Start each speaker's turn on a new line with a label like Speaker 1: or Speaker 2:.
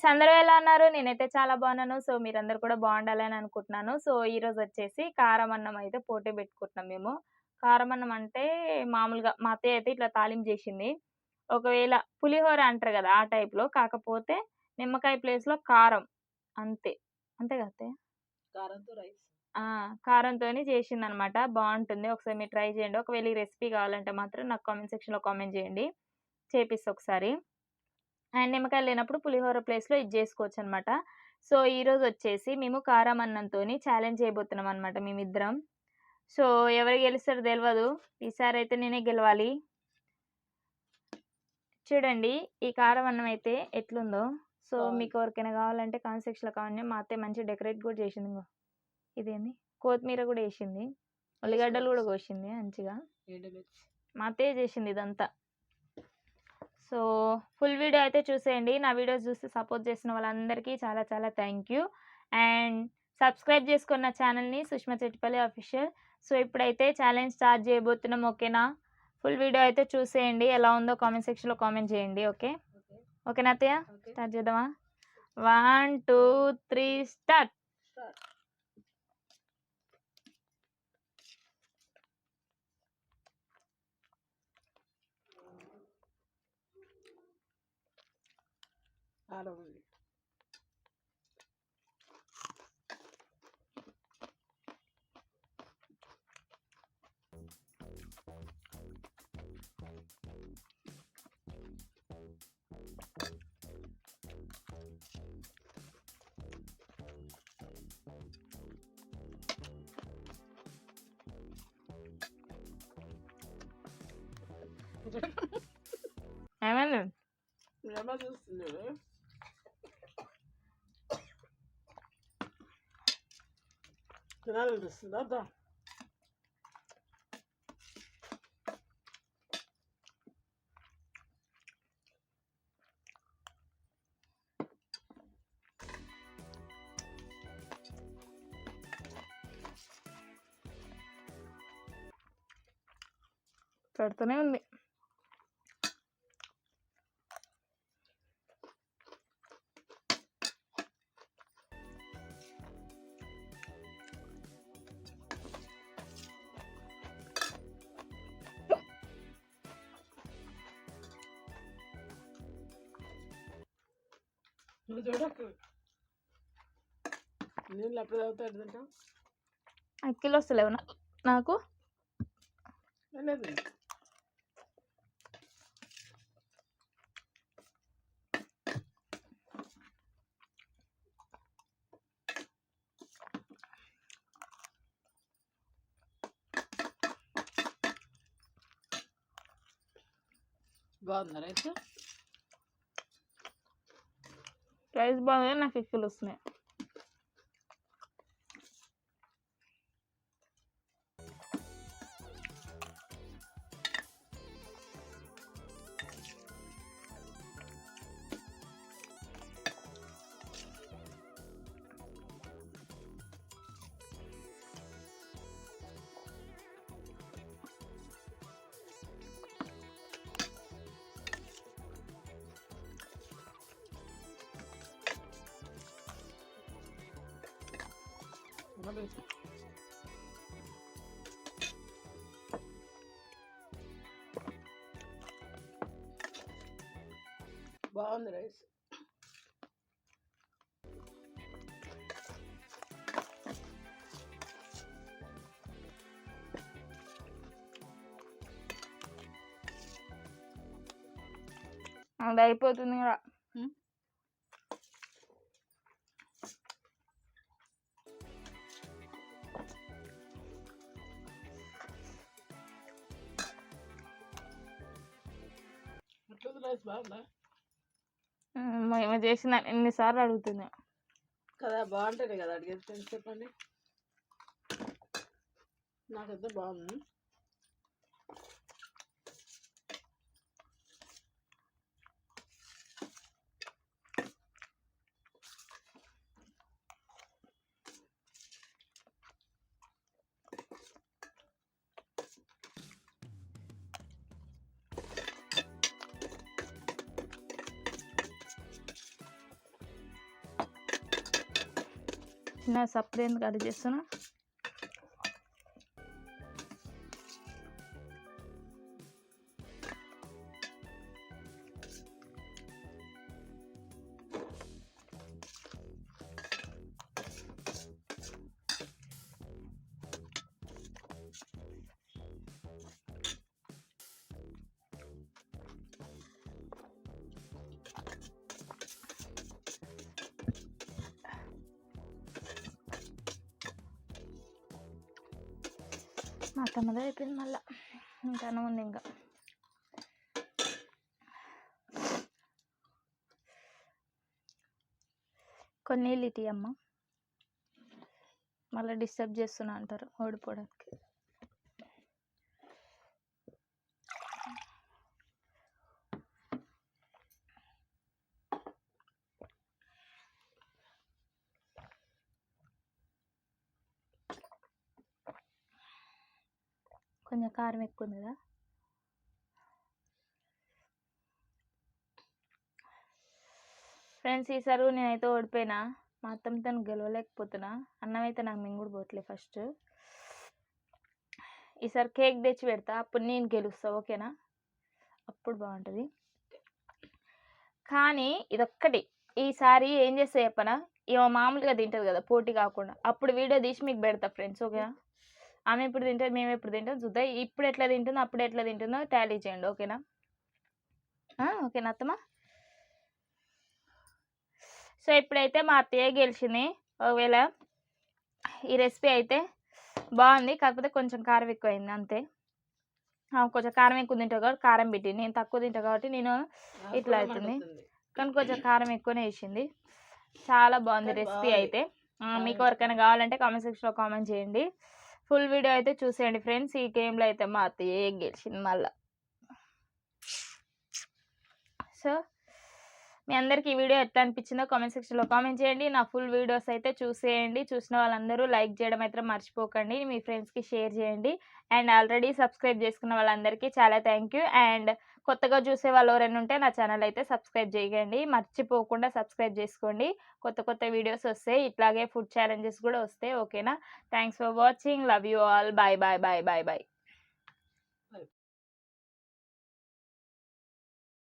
Speaker 1: Friends అందరూ ఎలా ఉన్నారు? నేనైతే చాలా బాగున్నాను. సో మీరందరూ కూడా బాగుండాలని అనుకుంటున్నాను. సో ఈ రోజు వచ్చేసి కారం అన్నం అయితే పోటీ పెట్టుకుంటున్నాం మేము. కారం అన్నం అంటే మామూలుగా మా అత్తయ్య అయితే ఇట్లా తాలింపు చేసింది. ఒకవేళ పులిహోర అంటారు కదా ఆ type లో కాకపోతే నిమ్మకాయ place లో కారం. అంతే. అంతే కదా
Speaker 2: కారంతో రైస్.
Speaker 1: కారంతోని చేసింది అనమాట బాగుంటుంది. ఒకసారి మీరు ట్రై చేయండి. ఒకవేళ ఈ రెసిపీ కావాలంటే మాత్రం నాకు కామెంట్ సెక్షన్లో కామెంట్ చేయండి. చేపిస్తా ఒకసారి. అండ్ నిమ్మకాయలు లేనప్పుడు పులిహోర ప్లేస్లో ఇది చేసుకోవచ్చు అనమాట సో ఈరోజు వచ్చేసి మేము కారం అన్నంతో ఛాలెంజ్ చేయబోతున్నాం అనమాట మేమిద్దరం. సో ఎవరు గెలుస్తారో తెలియదు ఈసారి అయితే నేనే గెలవాలి. చూడండి ఈ కారం అన్నం అయితే ఎట్లుందో. సో. మీకు ఎవరికైనా కావాలంటే కామెంట్ సెక్షన్లో కావాలి మా అత్తయ్య మంచి డెకరేట్ కూడా చేసింది ఇదేంది? కొత్తిమీర కూడా వేసింది. ఉల్లిగడ్డలు కూడా కోసింది మంచిగా. మా అత్తయ్య చేసింది ఇదంతా. సో ఫుల్ వీడియో అయితే చూసేయండి. నా వీడియోస్ చూసి సపోర్ట్ చేసిన వాళ్ళందరికీ చాలా చాలా థ్యాంక్ యూ. అండ్ సబ్స్క్రైబ్ చేసుకున్న ఛానల్ని సుష్మా చెట్టిపల్లి అఫీషియల్. సో ఇప్పుడైతే ఛాలెంజ్ స్టార్ట్ చేయబోతున్నాం ఓకేనా? ఫుల్ వీడియో అయితే చూసేయండి. ఎలా ఉందో కామెంట్ సెక్షన్లో కామెంట్ చేయండి ఓకే?
Speaker 2: ఓకే
Speaker 1: ఓకేనా అత్తయ్య? స్టార్ట్ చేద్దామా? One two three start.
Speaker 2: Start కారం ఉంది
Speaker 1: ఏమైంది
Speaker 2: ఏమో చూస్తుంది తినాలనిపిస్తుంది అదా
Speaker 1: పెడుతూనే ఉంది
Speaker 2: నువ్వు చూడకు నీళ్ళు ఎప్పుడు తాగుతాడు తింటాం
Speaker 1: అక్కిలు వస్తలేవు నాకు.
Speaker 2: లేదు బాగుందా రైస్
Speaker 1: రైస్ బాగుంది నాకు ఎక్కిలు వస్తున్నాయి
Speaker 2: బాగుంది రైస్.
Speaker 1: అది అయిపోతుంది కూడా.
Speaker 2: రైస్ బాగుందా
Speaker 1: ఉమ్, ఏమో చేసిన ఎన్నిసార్లు అడుగుతుంది
Speaker 2: కదా బాగుంటుంది కదా అడిగేది చెప్పండి. నాకైతే బాగుంది.
Speaker 1: చిన్న సప్పుడు ఎందుకు అది చేస్తున్నా. మా తమ్మదే అయిపోయింది మళ్ళా. ఇంకా అన్నం ఉంది ఇంకా. కొన్ని నీళ్ళు ఇటీ అమ్మ మళ్ళీ డిస్టర్బ్ చేస్తున్నా అంటారు ఓడిపోవడానికి. కొంచెం కారం ఎక్కువ ఉంది కదా. ఫ్రెండ్స్ ఈసారి నేనైతే ఓడిపోయినా. మా అత్తమ్మతో గెలవలేకపోతున్నా. అన్నం అయితే నాకు మింగుడు పోట్లే ఫస్ట్. ఈసారి కేక్ తెచ్చి పెడతా. అప్పుడు నేను గెలుస్తా ఓకేనా? అప్పుడు బాగుంటుంది. కానీ ఇదొక్కటి. ఈసారి ఏం చేస్తా చెప్పనా? ఏమో మామూలుగా తింటుంది కదా పోటీ కాకుండా. అప్పుడు వీడియో తీసి మీకు పెడతా ఫ్రెండ్స్ ఓకేనా? ఆమె ఎప్పుడు తింటుంది మేము ఎప్పుడు తింటాం చూద్దాం. ఇప్పుడు ఎట్లా తింటుందో అప్పుడు ఎట్లా తింటుందో టాలీ చేయండి ఓకేనా? ఓకేనా అత్తమ్మా? సో ఇప్పుడైతే మా అత్తయ్య గెలిచింది. ఒకవేళ ఈ రెసిపీ అయితే బాగుంది కాకపోతే కొంచెం కారం ఎక్కువైంది అంతే. కొంచెం కారం ఎక్కువ తింటావు కాబట్టి కారం పెట్టి నేను తక్కువ తింటా కాబట్టి నేను ఇట్లా అవుతుంది. కానీ కొంచెం కారం ఎక్కువనే వేసింది. చాలా బాగుంది రెసిపీ. అయితే. మీకు. ఎవరికైనా కావాలంటే కామెంట్ సెక్షన్లో కామెంట్ చేయండి. ఫుల్ వీడియో అయితే చూసేయండి ఫ్రెండ్స్. ఈ గేమ్లో అయితే మా అత్తయ్య గెలిచింది మళ్ళీ. సో మీ అందరికీ ఈ వీడియో ఎట్లా అనిపించిందో కామెంట్ సెక్షన్లో కామెంట్ చేయండి. నా ఫుల్ వీడియోస్ అయితే చూసేయండి. చూసిన వాళ్ళందరూ లైక్ చేయడం అయితే మర్చిపోకండి. మీ ఫ్రెండ్స్కి షేర్ చేయండి. అండ్ ఆల్రెడీ సబ్స్క్రైబ్ చేసుకున్న వాళ్ళందరికీ చాలా థ్యాంక్ యూ. అండ్ కొత్తగా చూసే వాళ్ళు ఎవరైనా ఉంటే నా ఛానల్ అయితే సబ్స్క్రైబ్ చేయండి. మర్చిపోకుండా సబ్స్క్రైబ్ చేసుకోండి. కొత్త కొత్త వీడియోస్ వస్తాయి. ఇట్లాగే ఫుడ్ ఛాలెంజెస్ కూడా వస్తాయి. ఓకేనా? Thanks for watching. Love you all. Bye bye bye bye bye.